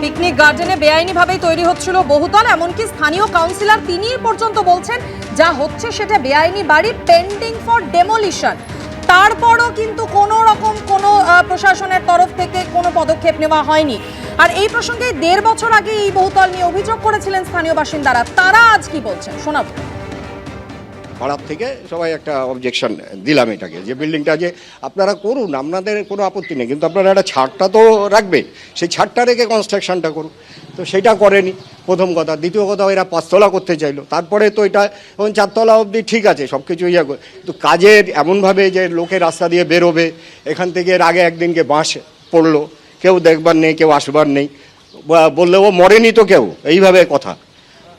Picnic গার্ডেনে বেআইনিভাবেই তৈরি হচ্ছিল বহুতল, এমনকি স্থানীয় কাউন্সিলর তিনি পর্যন্ত বলছেন, যা হচ্ছে সেটা বেআইনি বাড়ি পেন্ডিং ফর ডেমোলিশন তারপরও কিন্তু কোনো রকম কোনো প্রশাসনের তরফ থেকে কোনো পদক্ষেপ নেওয়া হয়নি। আর এই প্রসঙ্গে দেড় বছর আগে এই বহুতল নিয়ে অভিযোগ করেছিলেন স্থানীয় বাসিন্দারা। তারা আজ কি বলছেন? শোনাবো। পাড়ার থেকে সবাই একটা অবজেকশন দিলাম এটাকে, যে বিল্ডিংটা যে আপনারা করুন, আপনাদের কোনো আপত্তি নেই, কিন্তু আপনারা একটা ছাড়টা তো রাখবেন, সেই ছাড়টা রেখে কনস্ট্রাকশনটা করুন। তো সেটা করেনি, প্রথম কথা। দ্বিতীয় কথা, এরা পাঁচতলা করতে চাইলো। তারপরে তো এটা, এখন চারতলা অবধি ঠিক আছে সব কিছু ইয়ে তো কাজের এমনভাবে যে লোকে রাস্তা দিয়ে বেরোবে, এখান থেকে এর আগে একদিনকে বাঁশ পড়ল, কেউ দেখবার নেই, কেউ আসবার নেই। বা- বললে ও মরেনি তো কেউ? এইভাবে কথা।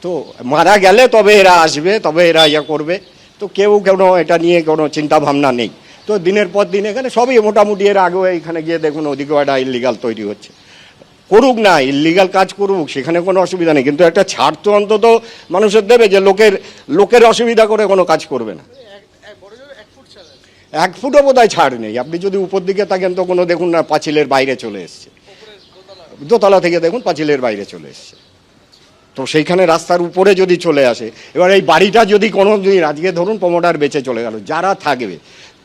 তো মারা গেলে তবে এরা আসবে, তবে এরা ইয়ে করবে। তো কেউ কোনো এটা নিয়ে কোনো চিন্তা ভাবনা নেই। তো দিনের পর দিন এখানে সবই মোটামুটি এর আগেও এখানে গিয়ে দেখুন ওদিকেও একটা ইলিগাল তৈরি হচ্ছে। করুক না ইলিগাল কাজ করুক, সেখানে কোনো অসুবিধা নেই। কিন্তু একটা ছাড় তো অন্তত মানুষের দেবে যে লোকের লোকের অসুবিধা করে কোনো কাজ করবে না। এক ফুটও বোধহয় ছাড় নেই। আপনি যদি উপর দিকে থাকেন তো কোনো দেখুন না পাঁচিলের বাইরে চলে এসছে। দোতলা থেকে দেখুন পাঁচিলের বাইরে চলে এসছে। তো সেইখানে রাস্তার উপরে যদি চলে আসে, এবার এই বাড়িটা যদি কোনো দিন আজকে ধরুন প্রমোটার বেঁচে চলে গেল, যারা থাকবে,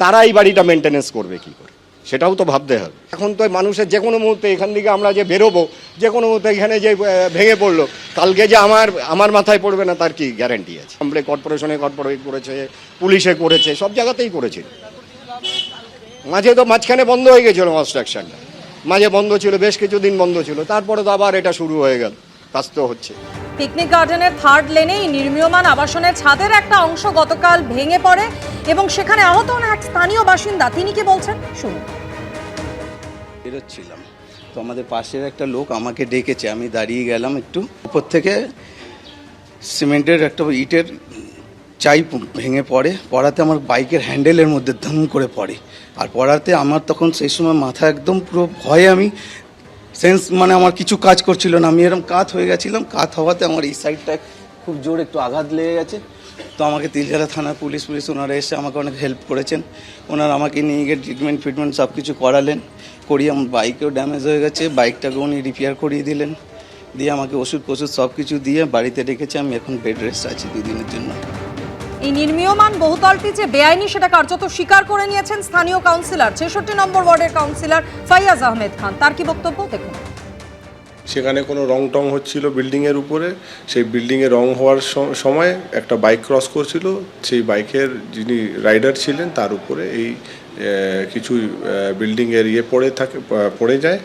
তারা এই বাড়িটা মেনটেনেন্স করবে কি করে? সেটাও তো ভাবতে হবে। এখন তো মানুষের যে কোনো মুহূর্তে এখান থেকে আমরা যে বেরোবো, যে কোনো মুহূর্তে এখানে যে ভেঙে পড়ল, কালকে যে আমার আমার মাথায় পড়বে না, তার কি গ্যারান্টি আছে? আমরা কর্পোরেশনে কর্পোরেট করেছে, পুলিশে করেছে, সব জায়গাতেই করেছে। মাঝে তো মাঝখানে বন্ধ হয়ে গেছিল কনস্ট্রাকশনটা মাঝে বন্ধ ছিল, বেশ কিছুদিন বন্ধ ছিল, তারপরে তো আবার এটা শুরু হয়ে গেল। কাজ তো হচ্ছে। পিকনিক গার্ডেনের থার্ড লেনেই নির্মীয়মান আবাসনের ছাদের একটা অংশ গতকাল ভেঙে পড়ে এবং সেখানে আহত হন এক স্থানীয় বাসিন্দা। তিনি কি বলছেন? শুনুন। বেরোচ্ছিলাম। তো আমাদের পাশের একটা লোক আমাকে ডেকেছে। আমি দাঁড়িয়ে গেলাম একটু। উপর থেকে সিমেন্টের একটা ইটের চাই ভেঙে পড়ে। পড়াতে আমার বাইকের হ্যান্ডেলের মধ্যে ধম করে পড়ে। আর পড়াতে আমার তখন সেই সময় মাথা একদম পুরো ভয়ে আমি সেন্স মানে আমার কিছু কাজ করছিল না। আমি এরকম কাত হয়ে গেছিলাম। কাত হওয়াতে আমার এই সাইডটা খুব জোর একটু আঘাত লেগে গেছে। তো আমাকে তিলঝালা থানা পুলিশ পুলিশ ওনারা এসে আমাকে অনেক হেল্প করেছেন। ওনারা আমাকে নিয়ে গিয়ে ট্রিটমেন্ট ফিটমেন্ট সব কিছু করালেন। করিয়ে আমার বাইকেও ড্যামেজ হয়ে গেছে। বাইকটাকে উনি রিপেয়ার করিয়ে দিলেন। দিয়ে আমাকে ওষুধ ফষুধ সব কিছু দিয়ে বাড়িতে রেখেছে। আমি এখন বেড রেস্ট আছি দুদিনের জন্য। এই নির্মীয়মান বহুতলটি যে বেআইনি সেটা কার্যত স্বীকার করে নিয়েছেন স্থানীয় কাউন্সিলর, ছেষট্টি নম্বর ওয়ার্ডের কাউন্সিলর ফাইয়াজ আহমেদ খান। তার কি বক্তব্য? দেখুন। সেখানে কোনো রং টং হচ্ছিল বিল্ডিংয়ের উপরে। সেই বিল্ডিংয়ে রং হওয়ার সময় একটা বাইক ক্রস করছিল। সেই বাইকের যিনি রাইডার ছিলেন তার উপরে এই কিছু বিল্ডিংয়ের ইয়ে পড়ে থাকে পড়ে যায়।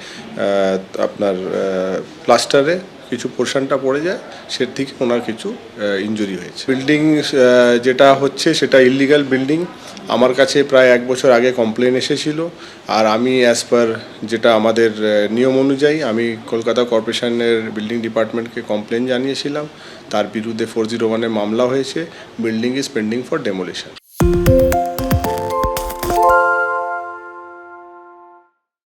আপনার প্লাস্টারে। কিছু পোর্শনটা পড়ে যায়, সে থেকে ওনার কিছু ইনজুরি হয়েছে। বিল্ডিং যেটা হচ্ছে সেটা ইলিগাল বিল্ডিং আমার কাছে প্রায় এক বছর আগে কমপ্লেন এসেছিল। আর আমি অ্যাজ পার যেটা আমাদের নিয়ম অনুযায়ী আমি কলকাতা কর্পোরেশনের বিল্ডিং ডিপার্টমেন্টকে কমপ্লেন জানিয়েছিলাম। তার বিরুদ্ধে ফোর জিরো ওয়ানের মামলা হয়েছে। Building is pending for demolition